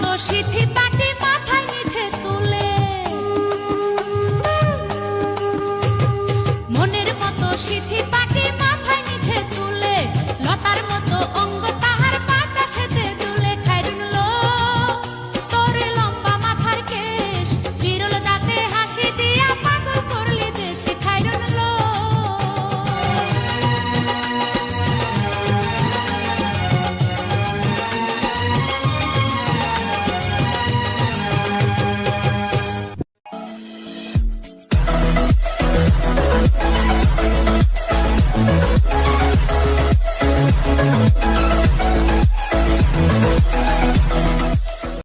তো সিথি